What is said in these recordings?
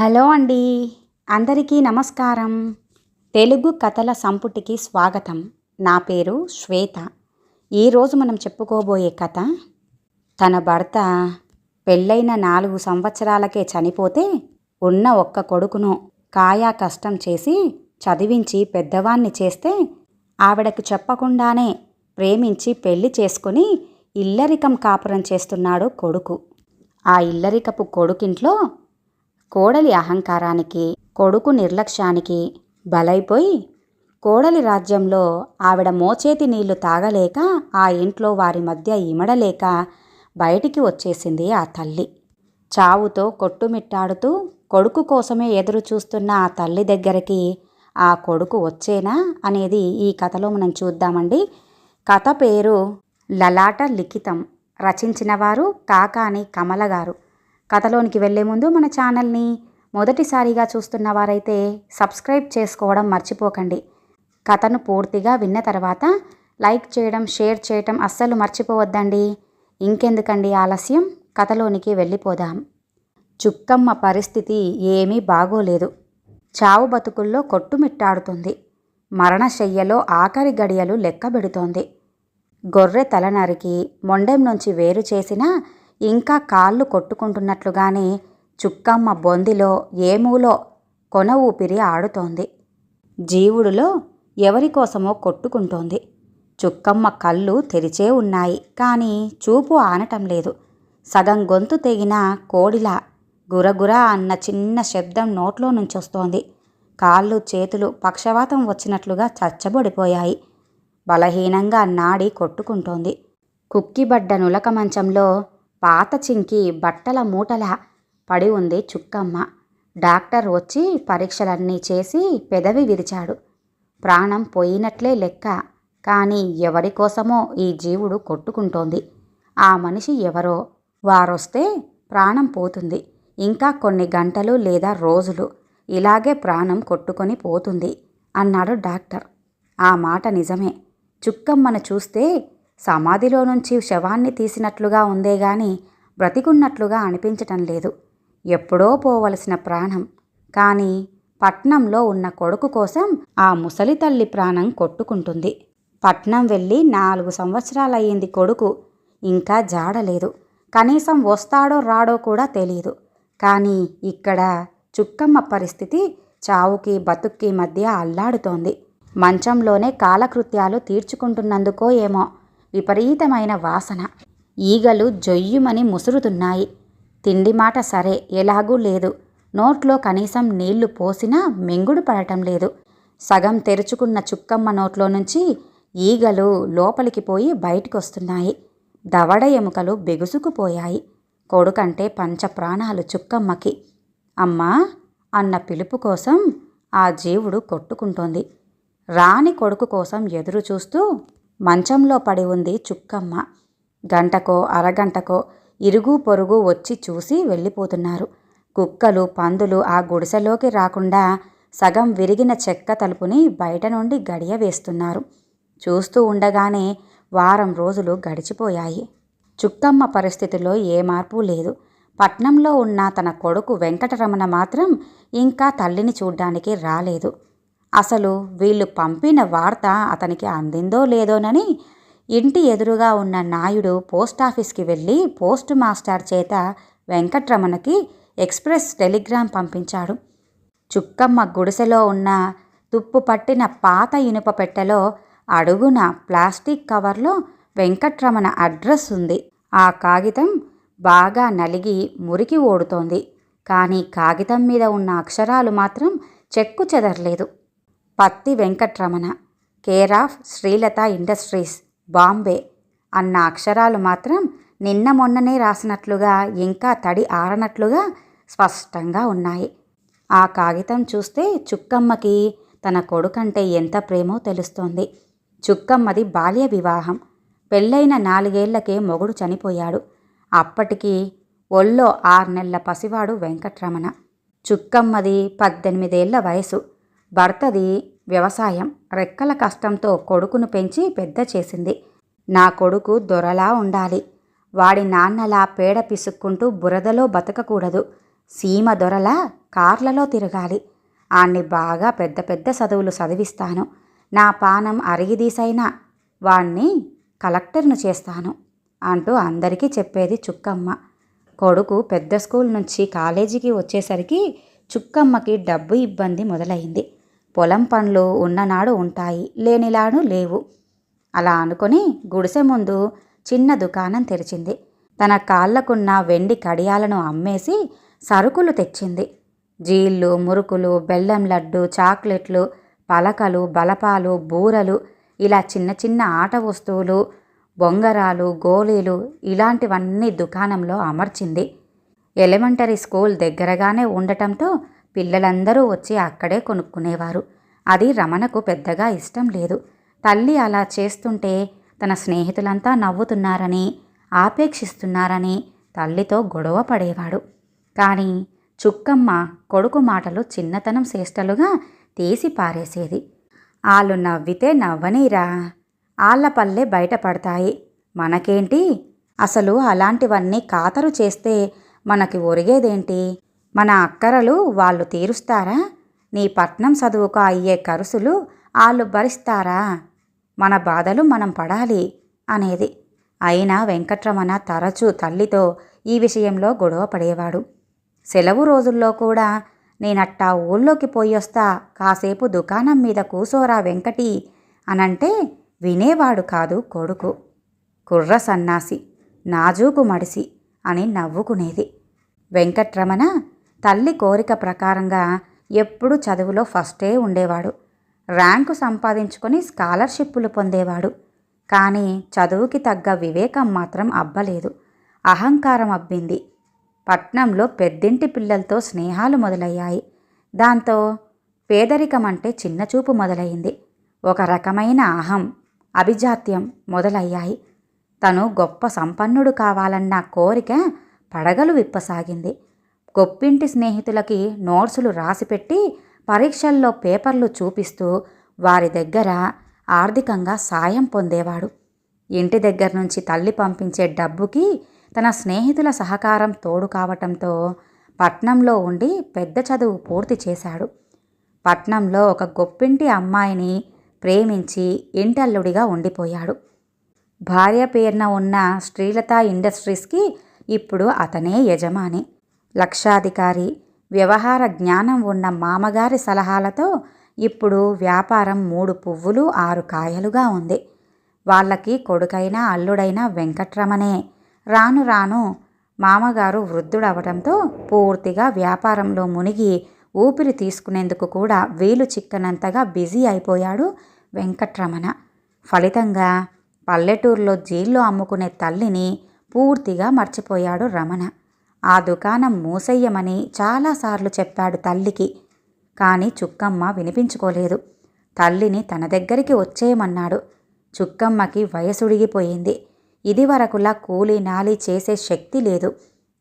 Hello అండి. అందరికీ నమస్కారం. తెలుగు కథల సంపుటికి స్వాగతం. నా పేరు శ్వేత. ఈరోజు మనం చెప్పుకోబోయే కథ తన భర్త పెళ్ళైన నాలుగు సంవత్సరాలకే చనిపోతే ఉన్న ఒక్క కొడుకును కాయా కష్టం చేసి చదివించి పెద్దవాణ్ణి చేస్తే ఆవిడకు చెప్పకుండానే ప్రేమించి పెళ్ళి చేసుకుని ఇల్లరికం కాపురం చేస్తున్నాడు కొడుకు. ఆ ఇల్లరికపు కొడుకింట్లో కోడలి అహంకారానికి కొడుకు నిర్లక్ష్యానికి బలైపోయి కోడలి రాజ్యంలో ఆవిడ మోచేతి నీళ్ళు తాగలేక ఆ ఇంట్లో వారి మధ్య ఇమడలేక బయటికి వచ్చేసింది ఆ తల్లి. చావుతో కొట్టుమిట్టాడుతూ కొడుకు కోసమే ఎదురు చూస్తున్న ఆ తల్లి దగ్గరికి ఆ కొడుకు వచ్చేనా అనేది ఈ కథలో మనం చూద్దామండి. కథ పేరు లలాట లిఖితం. రచించిన వారు కాకాని కమల గారు కథలోనికి వెళ్ళే ముందు మన ఛానల్ని మొదటిసారిగా చూస్తున్న వారైతే సబ్స్క్రైబ్ చేసుకోవడం మర్చిపోకండి. కథను పూర్తిగా విన్న తర్వాత లైక్ చేయడం షేర్ చేయడం అస్సలు మర్చిపోవద్దండి. ఇంకెందుకండి ఆలస్యం? కథలోనికి వెళ్ళిపోదాం. చుక్కమ్మ పరిస్థితి ఏమీ బాగోలేదు. చావు బతుకుల్లో కొట్టుమిట్టాడుతుంది. మరణశయ్యలో ఆఖరి గడియలు లెక్కబెడుతోంది. గొర్రె తల నరికి మొండెం నుంచి వేరు చేసినా ఇంకా కాళ్ళు కొట్టుకుంటున్నట్లుగానే చుక్కమ్మ బొందిలో ఏమూలో కొన ఊపిరి ఆడుతోంది. జీవుడిలో ఎవరి కోసమో కొట్టుకుంటోంది. చుక్కమ్మ కళ్ళు తెరిచే ఉన్నాయి కానీ చూపు ఆనటం లేదు. సగం గొంతు తెగిన కోడిలా గురగురా అన్న చిన్న శబ్దం నోట్లో నుంచొస్తోంది. కాళ్ళు చేతులు పక్షవాతం వచ్చినట్లుగా చచ్చబడిపోయాయి. బలహీనంగా నాడి కొట్టుకుంటోంది. కుక్కిబడ్డ నులక మంచంలో పాత చింకి బట్టల మూటల పడి ఉంది చుక్కమ్మ. డాక్టర్ వచ్చి పరీక్షలన్నీ చేసి పెదవి విరిచాడు. ప్రాణం పోయినట్లే లెక్క కానీ ఎవరి కోసమో ఈ జీవుడు కొట్టుకుంటోంది. ఆ మనిషి ఎవరో? వారొస్తే ప్రాణం పోతుంది. ఇంకా కొన్ని గంటలు లేదా రోజులు ఇలాగే ప్రాణం కొట్టుకొని పోతుంది అన్నాడు డాక్టర్. ఆ మాట నిజమే. చుక్కమ్మను చూస్తే సమాధిలో నుంచి శవాన్ని తీసినట్లుగా ఉందే గాని బ్రతికున్నట్లుగా అనిపించటం లేదు. ఎప్పుడో పోవలసిన ప్రాణం. కానీ పట్నంలో ఉన్న కొడుకు కోసం ఆ ముసలి తల్లి ప్రాణం కొట్టుకుంటుంది. పట్నం వెళ్ళి నాలుగు సంవత్సరాలయ్యింది కొడుకు. ఇంకా జాడలేదు కనీసం వస్తాడో రాడో కూడా తెలియదు కానీ ఇక్కడ చుక్కమ్మ పరిస్థితి చావుకి బతుక్కి మధ్య అల్లాడుతోంది. మంచంలోనే కాలకృత్యాలు తీర్చుకుంటున్నందుకో ఏమో విపరీతమైన వాసన. ఈగలు జొయ్యుమని ముసురుతున్నాయి. తిండి మాట సరే ఎలాగూ లేదు. నోట్లో కనీసం నీళ్ళు పోసినా మెంగుడు పడటం లేదు. సగం తెరుచుకున్న చుక్కమ్మ నోట్లో నుంచి ఈగలు లోపలికి పోయి బయటికొస్తున్నాయి. దవడ ఎముకలు బెగుసుకుపోయాయి. కొడుకంటే పంచ ప్రాణాలు చుక్కమ్మకి. అమ్మా! అన్న పిలుపు కోసం ఆ జీవుడు కొట్టుకుంటోంది. రాని కొడుకు కోసం ఎదురు చూస్తూ మంచంలో పడి ఉంది చుక్కమ్మ. గంటకో అరగంటకో ఇరుగు పొరుగు వచ్చి చూసి వెళ్ళిపోతున్నారు. కుక్కలు పందులు ఆ గుడిసెలోకి రాకుండా సగం విరిగిన చెక్క తలుపుని బయట నుండి గడియ వేస్తున్నారు. చూస్తూ ఉండగానే వారం రోజులు గడిచిపోయాయి. చుక్కమ్మ పరిస్థితిలో ఏ మార్పు లేదు. పట్నంలో ఉన్న తన కొడుకు వెంకటరమణ మాత్రం ఇంకా తల్లిని చూడ్డానికి రాలేదు. అసలు వీళ్ళు పంపిన వార్త అతనికి అందిందో లేదోనని ఇంటి ఎదురుగా ఉన్న నాయుడు పోస్టాఫీస్కి వెళ్ళి పోస్ట్ మాస్టర్ చేత వెంకట్రమణకి ఎక్స్ప్రెస్ టెలిగ్రామ్ పంపించాడు. చుక్కమ్మ గుడిసెలో ఉన్న తుప్పు పట్టిన పాత ఇనుప పెట్టెలో అడుగున ప్లాస్టిక్ కవర్లో వెంకట్రమణ అడ్రస్ ఉంది. ఆ కాగితం బాగా నలిగి మురికి ఓడుతోంది. కానీ కాగితం మీద ఉన్న అక్షరాలు మాత్రం చెక్కు చెదరలేదు. Patti Venkataramana care of Srilatha industries Bombay అన్న అక్షరాలు మాత్రం నిన్న మొన్ననే రాసినట్లుగా ఇంకా తడి ఆరనట్లుగా స్పష్టంగా ఉన్నాయి. ఆ కాగితం చూస్తే చుక్కమ్మకి తన కొడుకంటే ఎంత ప్రేమో తెలుస్తోంది. చుక్కమ్మది బాల్య వివాహం. పెళ్ళైన నాలుగేళ్ళకే మొగుడు చనిపోయాడు. అప్పటికి ఒళ్ళో ఆరు నెలల పసివాడు వెంకట్రమణ. చుక్కమ్మది పద్దెనిమిదేళ్ళ వయసు. భర్తది వ్యవసాయం రెక్కల కష్టంతో కొడుకును పెంచి పెద్ద చేసింది. నా కొడుకు దొరలా ఉండాలి. వాడి నాన్నలా పేడ పిసుక్కుంటూ బురదలో బతకకూడదు. సీమ దొరల కార్లలో తిరగాలి. ఆణ్ణి బాగా పెద్ద పెద్ద చదువులు చదివిస్తాను. నా పానం అరిగిదీసైనా వాణ్ణి కలెక్టర్ను చేస్తాను అంటూ అందరికీ చెప్పేది చుక్కమ్మ. కొడుకు పెద్ద స్కూల్ నుంచి కాలేజీకి వచ్చేసరికి చుక్కమ్మకి డబ్బు ఇబ్బంది మొదలైంది. పొలం పనులు ఉన్ననాడు ఉంటాయి లేనిలాడు లేవు. అలా అనుకొని గుడిసె ముందు చిన్న దుకాణం తెరిచింది. తన కాళ్ళకున్న వెండి కడియాలను అమ్మేసి సరుకులు తెచ్చింది. జీళ్ళు మురుకులు బెల్లం లడ్డు చాక్లెట్లు పలకలు బలపాలు బూరలు ఇలా చిన్న చిన్న ఆట వస్తువులు బొంగరాలు గోళీలు ఇలాంటివన్నీ దుకాణంలో అమర్చింది. ఎలిమెంటరీ స్కూల్ దగ్గరగానే ఉండటంతో పిల్లలందరూ వచ్చి అక్కడే కొనుక్కునేవారు. అది రమణకు పెద్దగా ఇష్టం లేదు. తల్లి అలా చేస్తుంటే తన స్నేహితులంతా నవ్వుతున్నారని ఆపేక్షిస్తున్నారని తల్లితో గొడవ పడేవాడు. కానీ చుక్కమ్మ కొడుకు మాటలు చిన్నతనం చేష్టలుగా తీసి పారేసేది. వాళ్ళు నవ్వితే నవ్వనీరా ఆళ్ళ పల్లె బయటపడతాయి. మనకేంటి? అసలు అలాంటివన్నీ ఖాతరు చేస్తే మనకి ఒరిగేదేంటి? మన అక్కరలు వాళ్ళు తీరుస్తారా? నీ పట్నం చదువుకు అయ్యే కరుసులు వాళ్ళు భరిస్తారా? మన బాధలు మనం పడాలి అనేది. అయినా వెంకట్రమణ తరచూ తల్లితో ఈ విషయంలో గొడవ పడేవాడు. సెలవు రోజుల్లో కూడా నేనట్టా ఊళ్ళోకి పోయొస్తా కాసేపు దుకాణం మీద కూసోరా వెంకటి అనంటే వినేవాడు కాదు కొడుకు. కుర్ర సన్నాసి నాజూకు మడిసి అని నవ్వుకునేది. వెంకట్రమణ తల్లి కోరిక ప్రకారంగా ఎప్పుడూ చదువులో ఫస్టే ఉండేవాడు. ర్యాంకు సంపాదించుకొని స్కాలర్షిప్పులు పొందేవాడు. కానీ చదువుకి తగ్గ వివేకం మాత్రం అబ్బలేదు. అహంకారం అబ్బింది. పట్నంలో పెద్దింటి పిల్లలతో స్నేహాలు మొదలయ్యాయి. దాంతో పేదరికం అంటే చిన్నచూపు మొదలైంది. ఒక రకమైన అహం అభిజాత్యం మొదలయ్యాయి. తను గొప్ప సంపన్నుడు కావాలన్న కోరిక పడగలు విప్పసాగింది. గొప్పింటి స్నేహితులకి నోట్సులు రాసిపెట్టి పరీక్షల్లో పేపర్లు చూపిస్తూ వారి దగ్గర ఆర్థికంగా సాయం పొందేవాడు. ఇంటి దగ్గర నుంచి తల్లి పంపించే డబ్బుకి తన స్నేహితుల సహకారం తోడు కావటంతో పట్నంలో ఉండి పెద్ద చదువు పూర్తి చేశాడు. పట్నంలో ఒక గొప్పింటి అమ్మాయిని ప్రేమించి ఇంటల్లుడిగా ఉండిపోయాడు. భార్య పేరున ఉన్న శ్రీలత ఇండస్ట్రీస్కి ఇప్పుడు అతనే యజమాని. లక్షాధికారి వ్యవహార జ్ఞానం ఉన్న మామగారి సలహాలతో ఇప్పుడు వ్యాపారం మూడు పువ్వులు ఆరు కాయలుగా ఉంది. వాళ్ళకి కొడుకైనా అల్లుడైనా వెంకట్రమణే రాను రాను మామగారు వృద్ధుడవడంతో పూర్తిగా వ్యాపారంలో మునిగి ఊపిరి తీసుకునేందుకు కూడా వీలు చిక్కనంతగా బిజీ అయిపోయాడు వెంకట్రమణ. ఫలితంగా పల్లెటూరులో జైల్లో అమ్ముకునే తల్లిని పూర్తిగా మర్చిపోయాడు రమణ. ఆ దుకాణం మూసెయ్యమని చాలాసార్లు చెప్పాడు తల్లికి. కానీ చుక్కమ్మ వినిపించుకోలేదు. తల్లిని తన దగ్గరికి వచ్చేయమన్నాడు. చుక్కమ్మకి వయసుడిగిపోయింది. ఇదివరకులా కూలి నాలి చేసే శక్తి లేదు.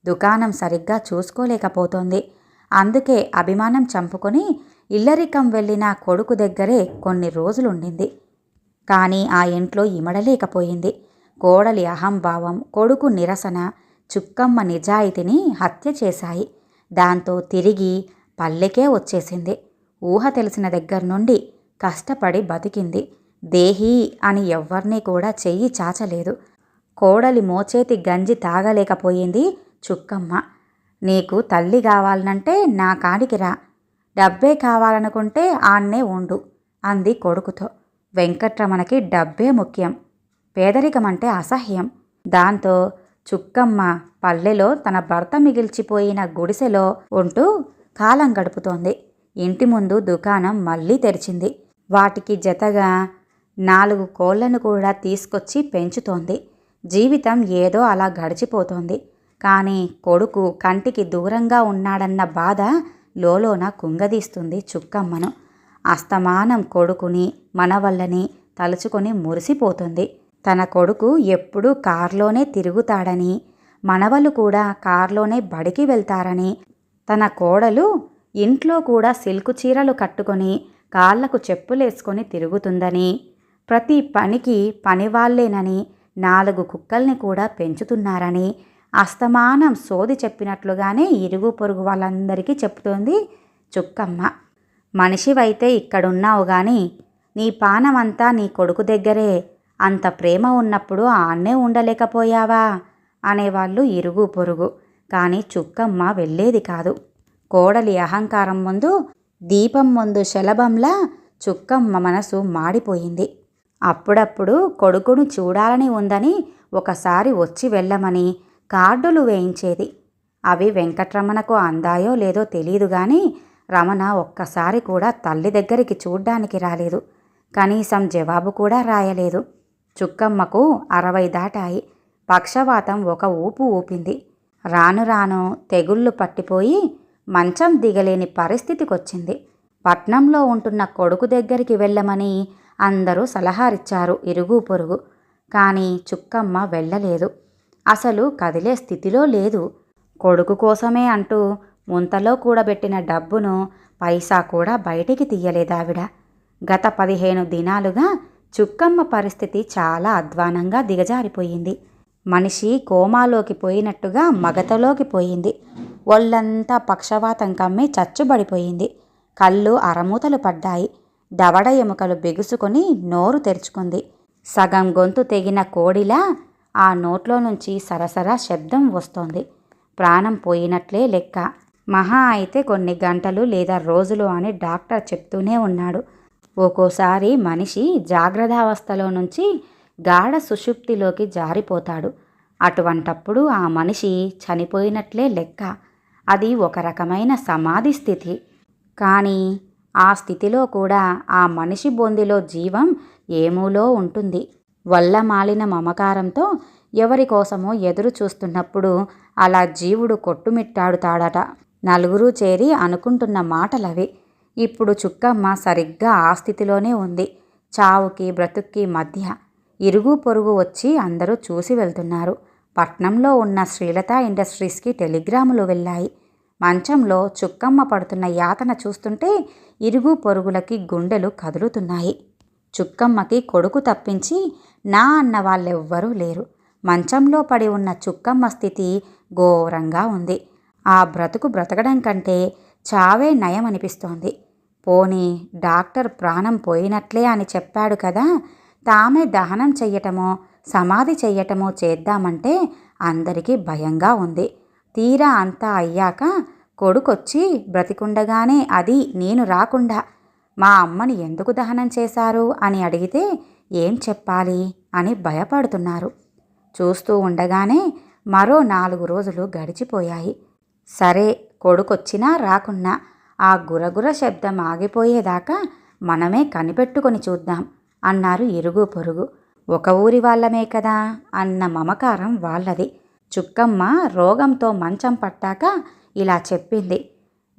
దుకాణం సరిగ్గా చూసుకోలేకపోతోంది. అందుకే అభిమానం చంపుకొని ఇల్లరికం వెళ్ళిన కొడుకు దగ్గరే కొన్ని రోజులుండింది. కానీ ఆ ఇంట్లో ఇమడలేకపోయింది. కోడలి అహంభావం కొడుకు నిరసన చుక్కమ్మ నిజాయితీని హత్య చేశాయి. దాంతో తిరిగి పల్లెకే వచ్చేసింది. ఊహ తెలిసిన దగ్గర నుండి కష్టపడి బతికింది. దేహీ అని ఎవ్వరినీ కూడా చెయ్యి చాచలేదు. కోడలి మోచేతి గంజి తాగలేకపోయింది చుక్కమ్మ. నీకు తల్లి కావాలనంటే నా కాడికి రా. డబ్బే కావాలనుకుంటే ఆన్నే ఉండు అంది కొడుకుతో. వెంకట్రమణకి డబ్బే ముఖ్యం. పేదరికం అంటే అసహ్యం. దాంతో చుక్కమ్మ పల్లెలో తన భర్త మిగిల్చిపోయిన గుడిసెలో ఉంటూ కాలం గడుపుతోంది. ఇంటి ముందు దుకాణం మళ్ళీ తెరిచింది. వాటికి జతగా నాలుగు కోళ్ళను కూడా తీసుకొచ్చి పెంచుతోంది. జీవితం ఏదో అలా గడిచిపోతోంది. కానీ కొడుకు కంటికి దూరంగా ఉన్నాడన్న బాధ లోలోన కుంగదీస్తుంది చుక్కమ్మను. అస్తమానం కొడుకుని మనవల్లని తలుచుకొని మురిసిపోతుంది. తన కొడుకు ఎప్పుడూ కారులోనే తిరుగుతాడని మనవలు కూడా కారులోనే బడికి వెళ్తారని తన కోడలు ఇంట్లో కూడా సిల్కు చీరలు కట్టుకొని కాళ్ళకు చెప్పులేసుకొని తిరుగుతుందని ప్రతి పనికి పనివాళ్ళేనని నాలుగు కుక్కల్ని కూడా పెంచుతున్నారని అస్తమానం సోది చెప్పినట్లుగానే ఇరుగు పొరుగు వాళ్ళందరికీ చెప్తోంది చుక్కమ్మ. మనిషివైతే ఇక్కడున్నావు కానీ నీ పానమంతా నీ కొడుకు దగ్గరే అంత ప్రేమ ఉన్నప్పుడు ఆన్నే ఉండలేకపోయావా? అనేవాళ్ళు ఇరుగు పొరుగు. కానీ చుక్కమ్మ వెళ్ళేది కాదు. కోడలి అహంకారం ముందు దీపం ముందు శలభంలా చుక్కమ్మ మనసు మాడిపోయింది. అప్పుడప్పుడు కొడుకును చూడాలని ఉందని ఒకసారి వచ్చి వెళ్ళమని కార్డులు వేయించేది. అవి వెంకట్రమణకు అందాయో లేదో తెలియదు కానీ రమణ ఒక్కసారి కూడా తల్లి దగ్గరికి చూడ్డానికి రాలేదు. కనీసం జవాబు కూడా రాయలేదు. చుక్కమ్మకు అరవై దాటాయి. పక్షవాతం ఒక ఊపు ఊపింది. రాను రాను తెగుళ్ళు పట్టిపోయి మంచం దిగలేని పరిస్థితికొచ్చింది. పట్నంలో ఉంటున్న కొడుకు దగ్గరికి వెళ్ళమని అందరూ సలహారిచ్చారు ఇరుగు పొరుగు. కానీ చుక్కమ్మ వెళ్ళలేదు. అసలు కదిలే స్థితిలో లేదు. కొడుకు కోసమే అంటూ ముంతలో కూడబెట్టిన డబ్బును పైసా కూడా బయటికి తీయలేదావిడ. గత పదిహేను దినాలుగా చుక్కమ్మ పరిస్థితి చాలా అధ్వానంగా దిగజారిపోయింది. మనిషి కోమాలోకి పోయినట్టుగా మగతలోకి పోయింది. ఒళ్ళంతా పక్షవాతం కమ్మి చచ్చుబడిపోయింది. కళ్ళు అరమూతలు పడ్డాయి. దవడ ఎముకలు బిగుసుకొని నోరు తెరుచుకుంది. సగం గొంతు తెగిన కోడిలా ఆ నోట్లో నుంచి సరసరా శబ్దం వస్తోంది. ప్రాణం పోయినట్లే లెక్క. మహా అయితే కొన్ని గంటలు లేదా రోజులు అని డాక్టర్ చెప్తూనే ఉన్నాడు. ఒక్కోసారి మనిషి జాగ్రత్తావస్థలో నుంచి గాఢ సుషుప్తిలోకి జారిపోతాడు. అటువంటప్పుడు ఆ మనిషి చనిపోయినట్లే లెక్క. అది ఒక రకమైన సమాధి స్థితి. కానీ ఆ స్థితిలో కూడా ఆ మనిషి బొందిలో జీవం ఏమూలో ఉంటుంది? వల్ల మాలిన మమకారంతో ఎవరి కోసమో ఎదురు చూస్తున్నప్పుడు అలా జీవుడు కొట్టుమిట్టాడుతాడట. నలుగురు చేరి అనుకుంటున్న మాటలవి. ఇప్పుడు చుక్కమ్మ సరిగ్గా ఆ స్థితిలోనే ఉంది. చావుకి బ్రతుక్కి మధ్య ఇరుగు పొరుగు వచ్చి అందరూ చూసి వెళ్తున్నారు. పట్నంలో ఉన్న శ్రీలత ఇండస్ట్రీస్కి టెలిగ్రాములు వెళ్ళాయి. మంచంలో చుక్కమ్మ పడుతున్న యాతన చూస్తుంటే ఇరుగు పొరుగులకి గుండెలు కదులుతున్నాయి. చుక్కమ్మకి కొడుకు తప్పించి నా అన్న వాళ్ళెవ్వరూ లేరు. మంచంలో పడి ఉన్న చుక్కమ్మ స్థితి ఘోరంగా ఉంది. ఆ బ్రతుకు బ్రతకడం కంటే చావే నయం అనిపిస్తోంది పోనీ డాక్టర్ ప్రాణం పోయినట్లే అని చెప్పాడు కదా. తామే దహనం చెయ్యటమో సమాధి చెయ్యటమో చేద్దామంటే అందరికీ భయంగా ఉంది. తీరా అంతా అయ్యాక కొడుకొచ్చి బ్రతికుండగానే అది నేను రాకుండా మా అమ్మని ఎందుకు దహనం చేశారు అని అడిగితే ఏం చెప్పాలి అని భయపడుతున్నారు. చూస్తూ ఉండగానే మరో నాలుగు రోజులు గడిచిపోయాయి. సరే కొడుకొచ్చినా రాకున్నా ఆ గురగుర శబ్దం ఆగిపోయేదాకా మనమే కనిపెట్టుకొని చూద్దాం అన్నారు ఇరుగు పొరుగు. ఒక ఊరి వాళ్ళమే కదా అన్న మమకారం వాళ్ళది. చుక్కమ్మ రోగంతో మంచం పట్టాక ఇలా చెప్పింది.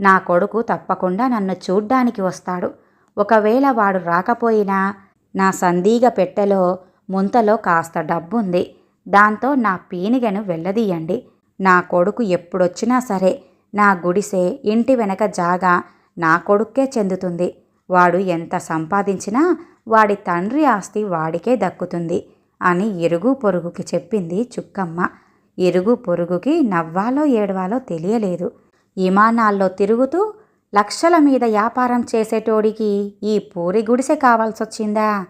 నా కొడుకు తప్పకుండా నన్ను చూడ్డానికి వస్తాడు. ఒకవేళ వాడు రాకపోయినా నా సందీగ పెట్టెలో ముంతలో కాస్త డబ్బుంది. దాంతో నా పీనిగను వెళ్ళదీయండి. నా కొడుకు ఎప్పుడొచ్చినా సరే నా గుడిసె ఇంటి వెనక జాగా నా కొడుక్కే చెందుతుంది. వాడు ఎంత సంపాదించినా వాడి తండ్రి ఆస్తి వాడికే దక్కుతుంది అని ఇరుగు పొరుగుకి చెప్పింది చుక్కమ్మ. ఇరుగు పొరుగుకి నవ్వాలో ఏడవాలో తెలియలేదు. విమానాల్లో తిరుగుతూ లక్షల మీద వ్యాపారం చేసేటోడికి ఈ పూరి గుడిసె కావాల్సొచ్చిందా?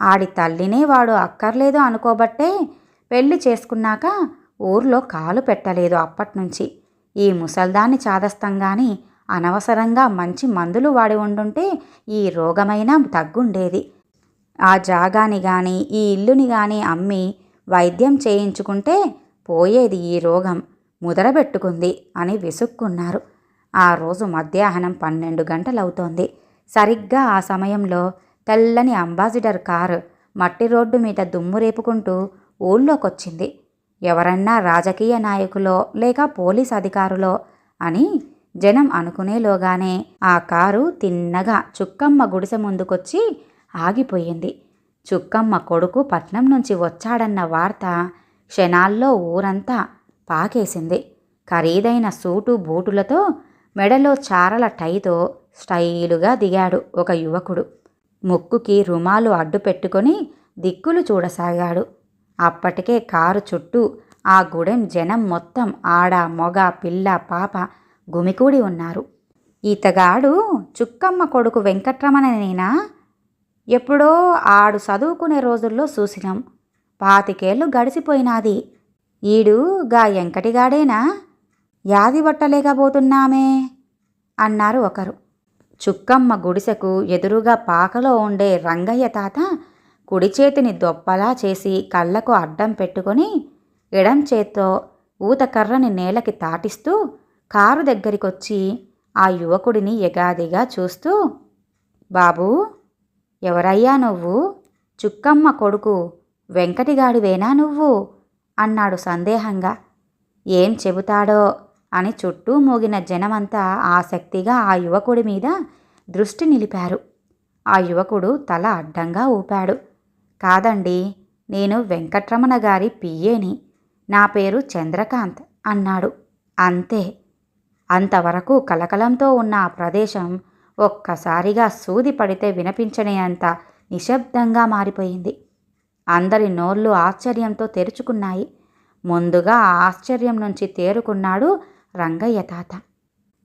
ఆడి తల్లినే వాడు అక్కర్లేదు అనుకోబట్టే పెళ్ళి చేసుకున్నాక ఊర్లో కాలు పెట్టలేదు అప్పట్నుంచి. ఈ ముసల్దాన్ని చాదస్తంగాని అనవసరంగా మంచి మందులు వాడి ఉండుంటే ఈ రోగమైనా తగ్గుండేది. ఆ జాగాని గాని ఈ ఇల్లుని గాని అమ్మి వైద్యం చేయించుకుంటే పోయేది ఈ రోగం. ముదరబెట్టుకుంది అని విసుక్కున్నారు. ఆ రోజు మధ్యాహ్నం పన్నెండు గంటలవుతోంది. సరిగ్గా ఆ సమయంలో తెల్లని అంబాసిడర్ కారు మట్టి రోడ్డు మీద దుమ్ము రేపుకుంటూ ఊళ్ళోకొచ్చింది. ఎవరన్నా రాజకీయ నాయకులో లేక పోలీస్ అధికారులో అని జనం అనుకునేలోగానే ఆ కారు తిన్నగా చుక్కమ్మ గుడిసె ముందుకొచ్చి ఆగిపోయింది. చుక్కమ్మ కొడుకు పట్నం నుంచి వచ్చాడన్న వార్త క్షణాల్లో ఊరంతా పాకేసింది. ఖరీదైన సూటు బూటులతో మెడలో చారల టైతో స్టైలుగా దిగాడు ఒక యువకుడు. ముక్కుకి రుమాలు అడ్డు పెట్టుకొని దిక్కులు చూడసాగాడు. అప్పటికే కారు చుట్టూ ఆ గుడెం జనం మొత్తం ఆడ మొగ పిల్ల పాప గుమికూడి ఉన్నారు. ఈతగాడు చుక్కమ్మ కొడుకు వెంకట్రమణనేనా? ఎప్పుడో ఆడు చదువుకునే రోజుల్లో చూసినాం. పాతికేళ్ళు గడిచిపోయినాది. ఈడు గా వెంకటిగాడేనా? యాది బట్టలేకపోతున్నామే అన్నారు ఒకరు. చుక్కమ్మ గుడిసెకు ఎదురుగా పాకలో ఉండే రంగయ్య తాత కుడి చేతిని దొప్పలా చేసి కళ్ళకు అడ్డం పెట్టుకొని ఎడం చేత్తో ఊతకర్రని నేలకి తాటిస్తూ కారు దగ్గరికొచ్చి ఆ యువకుడిని ఎగాదిగా చూస్తూ బాబూ ఎవరయ్యా నువ్వు? చుక్కమ్మ కొడుకు వెంకటిగాడివేనా నువ్వు? అన్నాడు సందేహంగా. ఏం చెబుతాడో అని చుట్టూ మోగిన జనమంతా ఆసక్తిగా ఆ యువకుడి మీద దృష్టి నిలిపారు. ఆ యువకుడు తల అడ్డంగా ఊపాడు. కాదండి నేను వెంకట్రమణ గారి పియ్యేని నా పేరు చంద్రకాంత్ అన్నాడు. అంతే. అంతవరకు కలకలంతో ఉన్న ఆ ప్రదేశం ఒక్కసారిగా సూది పడితే వినిపించనేంత నిశ్శబ్దంగా మారిపోయింది. అందరి నోళ్ళు ఆశ్చర్యంతో తెరుచుకున్నాయి. ముందుగా ఆ ఆశ్చర్యం నుంచి తేరుకున్నాడు రంగయ్య తాత.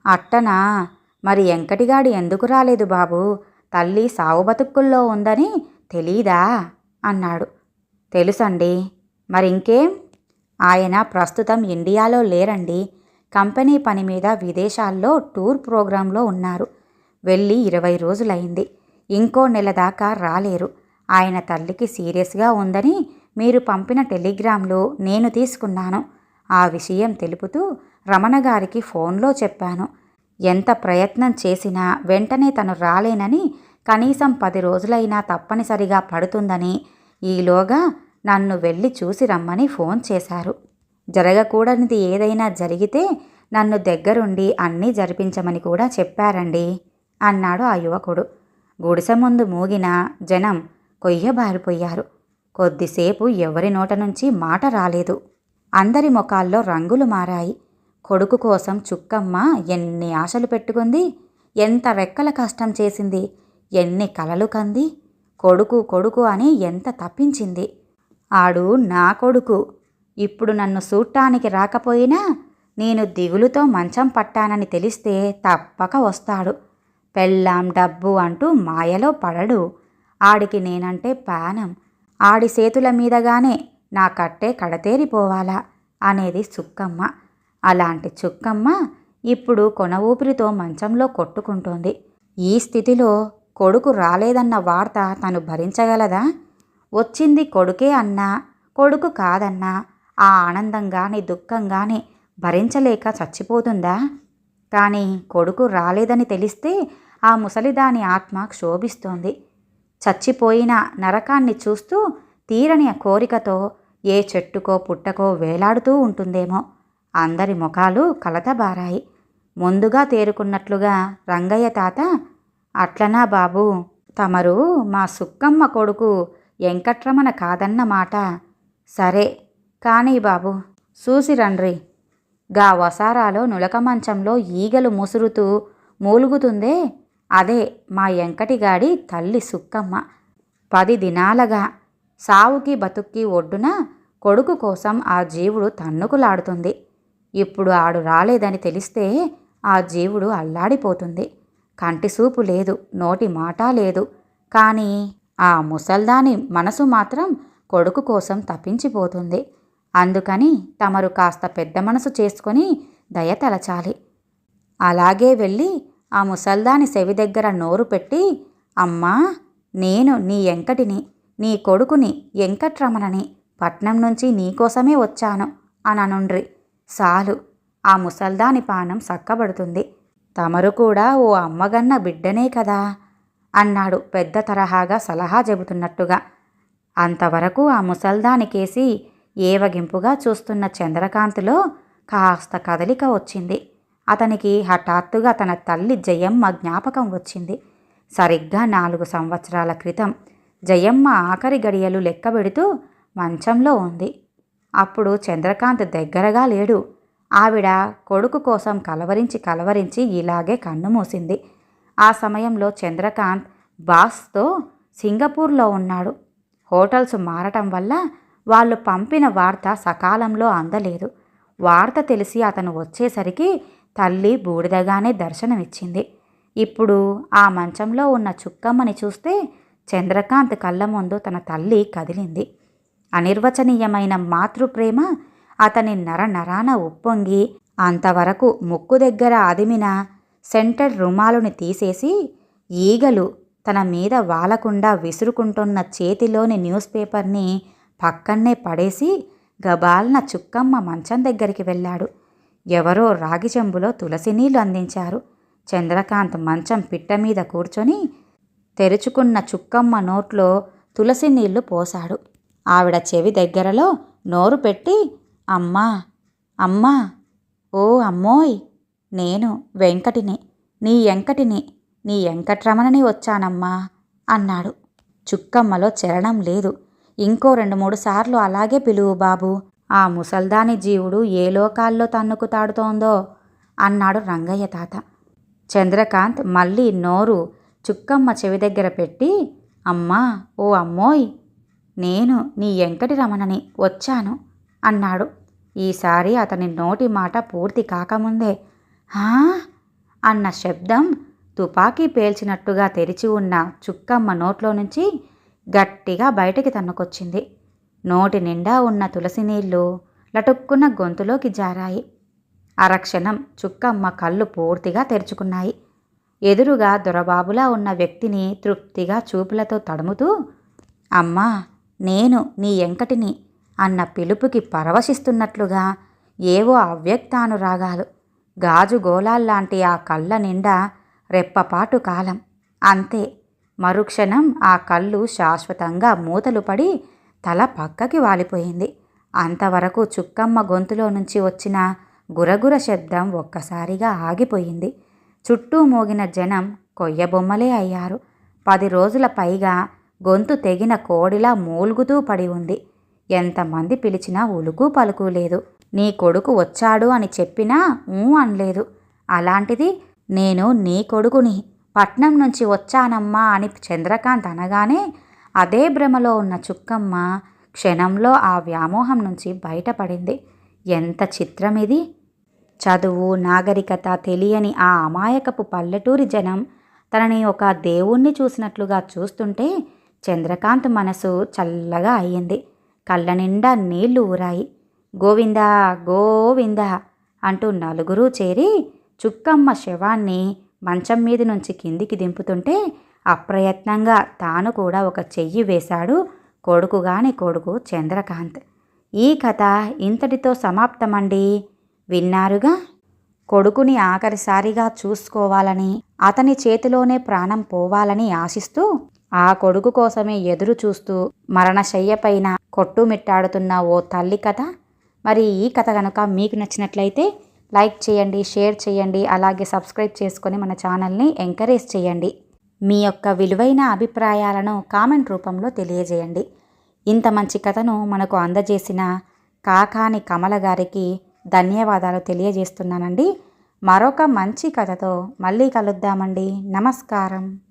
అట్టనా? మరి వెంకటిగాడి ఎందుకు రాలేదు బాబు? తల్లి సావు బతుక్కుల్లో ఉందని తెలీదా? అన్నాడు. తెలుసండి. మరింకేం? ఆయన ప్రస్తుతం ఇండియాలో లేరండి. కంపెనీ పని మీద విదేశాల్లో టూర్ ప్రోగ్రాంలో ఉన్నారు. వెళ్ళి ఇరవై రోజులైంది. ఇంకో నెల దాకా రాలేరు. ఆయన తల్లికి సీరియస్గా ఉందని మీరు పంపిన టెలిగ్రామ్లో నేను తీసుకున్నాను. ఆ విషయం తెలుపుతూ రమణ గారికి ఫోన్లో చెప్పాను. ఎంత ప్రయత్నం చేసినా వెంటనే తను రాలేనని కనీసం పది రోజులైనా తప్పనిసరిగా పడుతుందని ఈలోగా నన్ను వెళ్ళి చూసి రమ్మని ఫోన్ చేశారు. జరగకూడనిది ఏదైనా జరిగితే నన్ను దగ్గరుండి అన్నీ జరిపించమని కూడా చెప్పారండి అన్నాడు ఆ యువకుడు. గుడిసె ముందు మూగిన జనం కొయ్యబారిపోయారు. కొద్దిసేపు ఎవరి నోట నుంచి మాట రాలేదు. అందరి ముఖాల్లో రంగులు మారాయి. కొడుకు కోసం చుక్కమ్మ ఎన్ని ఆశలు పెట్టుకుంది? ఎంత రెక్కల కష్టం చేసింది? ఎన్ని కలలు కంది? కొడుకు కొడుకు అని ఎంత తప్పించింది? ఆడు నా కొడుకు. ఇప్పుడు నన్ను చూట్టానికి రాకపోయినా నేను దిగులుతో మంచం పట్టానని తెలిస్తే తప్పక వస్తాడు. పెళ్ళాం డబ్బు అంటూ మాయలో పడడు. ఆడికి నేనంటే పానం. ఆడి చేతుల మీదగానే నా కట్టే కడతేరిపోవాలా అనేది చుక్కమ్మ అలాంటి చుక్కమ్మ ఇప్పుడు కొన ఊపిరితో మంచంలో కొట్టుకుంటోంది. ఈ స్థితిలో కొడుకు రాలేదన్న వార్త తను భరించగలదా? వచ్చింది కొడుకే అన్నా కొడుకు కాదన్నా ఆ ఆనందంగాని దుఃఖంగాని భరించలేక చచ్చిపోతుందా? కానీ కొడుకు రాలేదని తెలిస్తే ఆ ముసలిదాని ఆత్మ క్షోభిస్తోంది. చచ్చిపోయిన నరకాన్ని చూస్తూ తీరని కోరికతో ఏ చెట్టుకో పుట్టకో వేలాడుతూ ఉంటుందేమో. అందరి ముఖాలు కలతబారాయి ముందుగా తేరుకున్నట్లుగా రంగయ్య తాత అట్లనా బాబు? తమరు మా సుక్కమ్మ కొడుకు వెంకట్రమణ కాదన్న మాట. సరే కానీ బాబు చూసి రండ్రి. గా వసారాలో నులక మంచంలో ఈగలు ముసురుతూ మూలుగుతుందే? అదే మా వెంకటిగాడి తల్లి సుక్కమ్మ. పది దినాలగా సావుకి బతుక్కి ఒడ్డున కొడుకు కోసం ఆ జీవుడు తన్నుకులాడుతుంది. ఇప్పుడు ఆడు రాలేదని తెలిస్తే ఆ జీవుడు అల్లాడిపోతుంది. కంటి సూపు లేదు నోటి మాట లేదు. కానీ ఆ ముసల్దాని మనసు మాత్రం కొడుకు కోసం తప్పించిపోతుంది. అందుకని తమరు కాస్త పెద్ద మనసు చేసుకొని దయ తలచాలి. అలాగే వెళ్ళి ఆ ముసల్దాని సెవి దగ్గర నోరు పెట్టి అమ్మా నేను నీ ఎంకటిని నీ కొడుకుని వెంకట్రమణని పట్నం నుంచి నీకోసమే వచ్చాను అననుండ్రి. సాలు ఆ ముసల్దాని పానం సక్కబడుతుంది తమరు కూడా ఓ అమ్మగన్న బిడ్డనే కదా అన్నాడు పెద్ద తరహాగా సలహా చెబుతున్నట్టుగా. అంతవరకు ఆ ముసల్దానికేసి ఏవగింపుగా చూస్తున్న చంద్రకాంతిలో కాస్త కదలిక వచ్చింది. అతనికి హఠాత్తుగా తన తల్లి జయమ్మ జ్ఞాపకం వచ్చింది. సరిగ్గా నాలుగు సంవత్సరాల క్రితం జయమ్మ ఆఖరి గడియలు లెక్కబెడుతూ మంచంలో ఉంది. అప్పుడు చంద్రకాంత్ దగ్గరగా లేడు. ఆవిడ కొడుకు కోసం కలవరించి కలవరించి ఇలాగే కన్ను మూసింది. ఆ సమయంలో చంద్రకాంత్ బాస్తో సింగపూర్లో ఉన్నాడు. హోటల్స్ మారటం వల్ల వాళ్ళు పంపిన వార్త సకాలంలో అందలేదు. వార్త తెలిసి అతను వచ్చేసరికి తల్లి బూడిదగానే దర్శనమిచ్చింది. ఇప్పుడు ఆ మంచంలో ఉన్న చుక్కమ్మని చూస్తే చంద్రకాంత్ కళ్ళ ముందు తన తల్లి కదిలింది. అనిర్వచనీయమైన మాతృప్రేమ అతని నర నరాన ఉప్పొంగి అంతవరకు ముక్కు దగ్గర ఆదిమిన సెంటర్ రుమాలుని తీసేసి ఈగలు తన మీద వాలకుండా విసురుకుంటున్న చేతిలోని న్యూస్ పేపర్ని పక్కన్నే పడేసి గబాల్న చుక్కమ్మ మంచం దగ్గరికి వెళ్ళాడు. ఎవరో రాగి చెంబులో తులసి నీళ్ళు అందించారు. చంద్రకాంత్ మంచం పిట్ట మీద కూర్చొని తెరుచుకున్న చుక్కమ్మ నోట్లో తులసి నీళ్ళు పోశాడు. ఆవిడ చెవి దగ్గరలో నోరు పెట్టి అమ్మా అమ్మా ఓ అమ్మోయ్ నేను వెంకటిని నీ ఎంకటిని నీ వెంకట్రమణని వచ్చానమ్మా అన్నాడు. చుక్కమ్మలో చరణం లేదు. ఇంకో రెండు మూడు సార్లు అలాగే పిలువు బాబు. ఆ ముసల్దాని జీవుడు ఏ లోకాల్లో తన్నుకు తాడుతోందో అన్నాడు రంగయ్య తాత. చంద్రకాంత్ మళ్ళీ నోరు చుక్కమ్మ చెవి దగ్గర పెట్టి అమ్మా ఓ అమ్మోయ్ నేను నీ వెంకటి రమణని వచ్చాను. అన్నాడు. ఈసారి అతని నోటి మాట పూర్తి కాకముందే. హా అన్న శబ్దం తుపాకీ పేల్చినట్టుగా తెరిచి ఉన్న చుక్కమ్మ నోట్లో నుంచి గట్టిగా బయటికి తన్నుకొచ్చింది. నోటి నిండా ఉన్న తులసి నీళ్ళు లటుక్కున్న గొంతులోకి జారాయి. అరక్షణం చుక్కమ్మ కళ్ళు పూర్తిగా తెరుచుకున్నాయి. ఎదురుగా దొరబాబులా ఉన్న వ్యక్తిని తృప్తిగా చూపులతో తడుముతూ అమ్మా నేను నీ ఎంకటిని అన్న పిలుపుకి పరవశిస్తున్నట్లుగా ఏవో అవ్యక్తానురాగాలు. గాజు గోళాల్లాంటి ఆ కళ్ళ నిండా రెప్పపాటు కాలం. అంతే. మరుక్షణం ఆ కళ్ళు శాశ్వతంగా మూతలు పడి తల పక్కకి వాలిపోయింది. అంతవరకు చుక్కమ్మ గొంతులో నుంచి వచ్చిన గురగుర శబ్దం ఒక్కసారిగా ఆగిపోయింది. చుట్టూ మోగిన జనం కొయ్యబొమ్మలే అయ్యారు. పది రోజుల పైగా గొంతు తెగిన కోడిలా మూల్గుతూ పడి ఉంది. ఎంతమంది పిలిచినా ఉలుకు పలుకు లేదు. నీ కొడుకు వచ్చాడు అని చెప్పినా ఊ అనలేదు. అలాంటిది నేను నీ కొడుకుని పట్నం నుంచి వచ్చానమ్మా అని చంద్రకాంత్ అనగానే అదే భ్రమలో ఉన్న చుక్కమ్మ క్షణంలో ఆ వ్యామోహం నుంచి బయటపడింది. ఎంత చిత్రం ఇది చదువు నాగరికత తెలియని ఆ అమాయకపు పల్లెటూరి జనం తనని ఒక దేవుణ్ణి చూసినట్లుగా చూస్తుంటే చంద్రకాంత్ మనసు చల్లగా అయ్యింది కళ్ళ నిండా నీళ్ళు ఊరాయి. గోవిందా గోవిందా అంటూ నలుగురు చేరి చుక్కమ్మ శవాన్ని మంచం మీద నుంచి కిందికి దింపుతుంటే అప్రయత్నంగా తాను కూడా ఒక చెయ్యి వేశాడు కొడుకుగాని కొడుకు చంద్రకాంత్. ఈ కథ ఇంతటితో సమాప్తమండి? విన్నారుగా? కొడుకుని ఆఖరిసారిగా చూసుకోవాలని అతని చేతిలోనే ప్రాణం పోవాలని ఆశిస్తూ ఆ కొడుకు కోసమే ఎదురు చూస్తూ మరణశయ్యపైన కొట్టుమిట్టాడుతున్న ఓ తల్లి కథ? మరి ఈ కథ కనుక మీకు నచ్చినట్లయితే లైక్ చేయండి షేర్ చేయండి అలాగే సబ్స్క్రైబ్ చేసుకొని మన ఛానల్ని ఎంకరేజ్ చేయండి. మీ యొక్క విలువైన అభిప్రాయాలను కామెంట్ రూపంలో తెలియజేయండి. ఇంత మంచి కథను మనకు అందజేసిన కాకాని కమల గారికి ధన్యవాదాలు తెలియజేస్తున్నానండి. మరొక మంచి కథతో మళ్ళీ కలుద్దామండి. నమస్కారం.